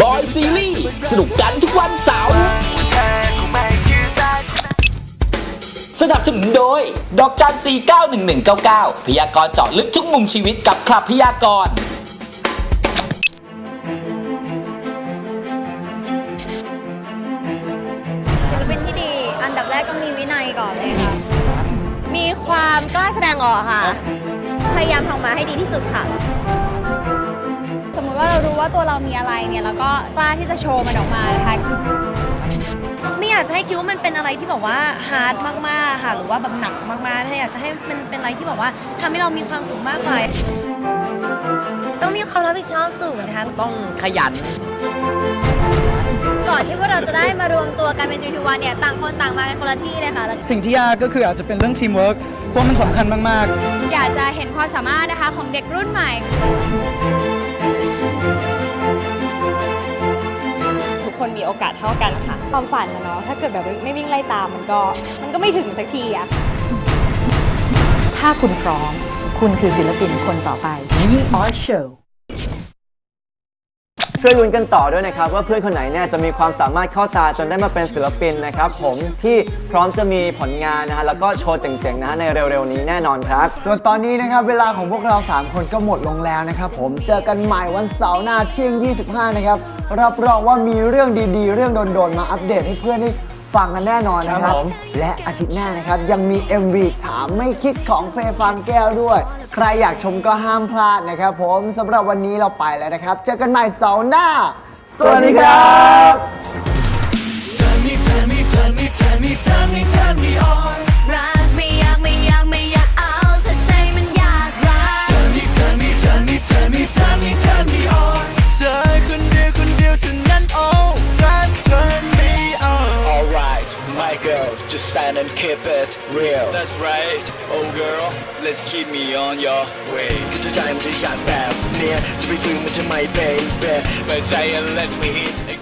บอยซีรีส์สนุกกันทุกวันเสาร์สนับสนุนโดย ดอกจัน4911199 พยากรณ์เจาะลึกทุกมุมชีวิตกับคลับพยากรณ์ศิลปินที่ดี อันดับแรกต้องมีวินัยก่อนเลยค่ะ มีความกล้าแสดงออกค่ะ พยายามทำมาให้ดีที่สุดค่ะ ติว่าเรารู้ว่าตัวเรามีอะไรเนี่ยแล้วก็กล้าที่จะโชว์มันออกมานะคะไม่อยากจะให้คิดว่ามันเป็นอะไรที่แบบว่าฮาร์ดมากๆค่ะหรือว่าแบบหนักมากๆถ้าอยากจะให้มันเป็นอะไรที่แบบว่าทำให้เรามีความสุขมากกว่าต้องมีความรับผิดชอบสูงนะคะต้องขยัน ก่อนที่พวกเราจะได้มารวมตัวกันเป็นจูวันเนี่ยต่างคนต่างมากันคนละที่เลยค่ะแล้วสิ่งที่ยากก็คืออาจจะเป็นเรื่องทีมเวิร์กเพราะมันสำคัญมากอยากจะเห็นความสามารถนะคะของเด็กรุ่นใหม่ ทุกคนมีโอกาสเท่ากันค่ะ ความฝันนะเนาะ ถ้าเกิดแบบไม่วิ่งไล่ตามมันก็ มันก็ไม่ถึงสักทีอะถ้าคุณพร้อม คุณคือศิลปินคนต่อไป We Are Show ช่วยลุ้นกันต่อด้วยนะครับ ว่าเพื่อนคนไหนเนี่ยจะมีความสามารถเข้าตาจนได้มาเป็นศิลปินนะครับผมที่พร้อมจะมีผลงานนะฮะแล้วก็โชว์เจ๋งๆนะฮะในเร็วๆนี้แน่นอนครับ ส่วนตอนนี้นะครับเวลาของพวกเรา 3 คนก็หมดลงแล้วนะครับผมเจอกันใหม่วันเสาร์หน้าเที่ยง 25 นะครับรับรองว่ามีเรื่องดีๆ เรื่องโดนๆมาอัปเดตให้เพื่อนได้ ฟังกันแน่นอนนะคครัรับบผม และอาทิตย์หน้านะครับ ยังมี MV ถามไม่คิดของเฟย์ฟางแก้วด้วย ใครอยากชมก็ห้ามพลาดนะครับผมสำหรับวันนี้เราไปแล้วนะครับ เจอกันใหม่เสาร์หน้า สวัสดีครับรักไม่อยากไม่อยากไม่อยากเอาถ้าใจมันอยากรักเธอคนเดียว my girl just stand and keep it real That's right oh girl let's keep me on your way เจ้าใจมันจะอยากแบบเนี้ยจะไปฟื้นมันจะไม่ baby เปิดใจ and let me hit